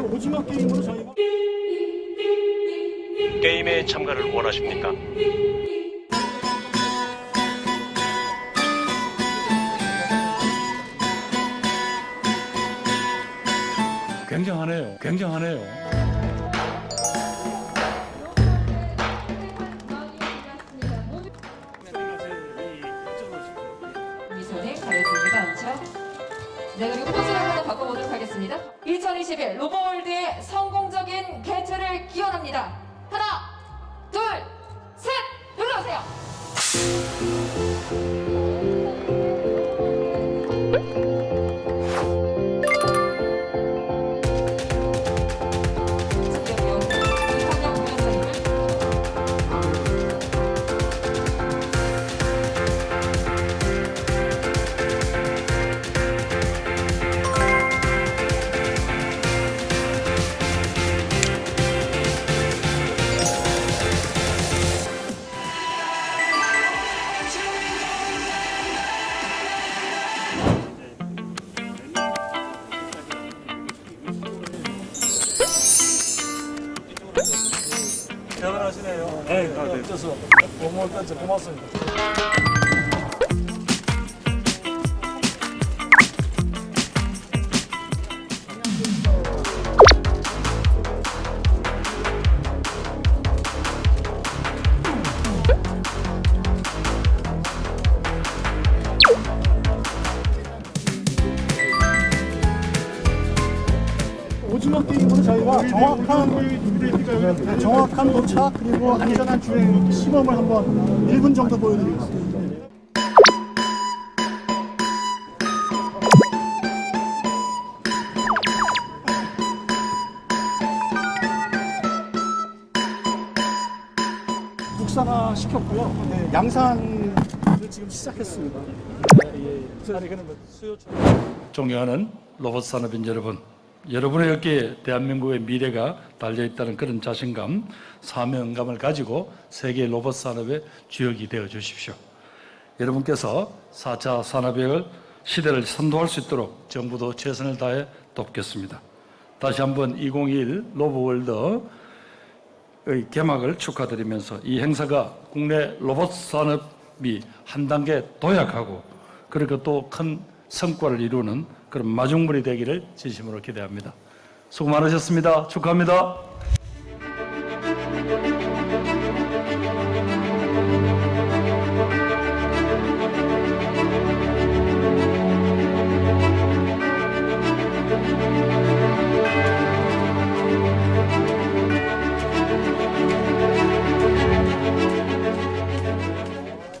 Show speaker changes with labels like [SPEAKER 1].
[SPEAKER 1] 저 오징어 게임으로 저희가
[SPEAKER 2] 게임에 참가를 원하십니까?
[SPEAKER 3] 굉장하네요. 굉장하네요.
[SPEAKER 4] 이 손에 가려지지가 않죠. 네, 그리고 포즈를 하나 바꿔보도록 하겠습니다. 2021 로버월드의 성공적인 개최를 기원합니다. 하나, 둘, 셋! 눌러주세요.
[SPEAKER 1] 대단하시네요. 네, 아, 네. 어째서 고마울 때 고맙습니다. 게임으로 저희가 정확한 정확한 도착 그리고 안전한 주행 시범을 한번 1분 정도 보여드리겠습니다. 국산화 시켰고요. 네, 양산을 지금 시작했습니다. 네, 예. 아니 그는 뭐 수요처럼.
[SPEAKER 3] 존경하는 로봇 산업인 여러분, 여러분의 어깨에 대한민국의 미래가 달려 있다는 그런 자신감, 사명감을 가지고 세계 로봇 산업의 주역이 되어 주십시오. 여러분께서 4차 산업혁 시대를 선도할 수 있도록 정부도 최선을 다해 돕겠습니다. 다시 한번 2021 로봇월드의 개막을 축하드리면서 이 행사가 국내 로봇 산업이 한 단계 도약하고 그리고 또 큰 성과를 이루는 그런 마중물이 되기를 진심으로 기대합니다. 수고 많으셨습니다. 축하합니다.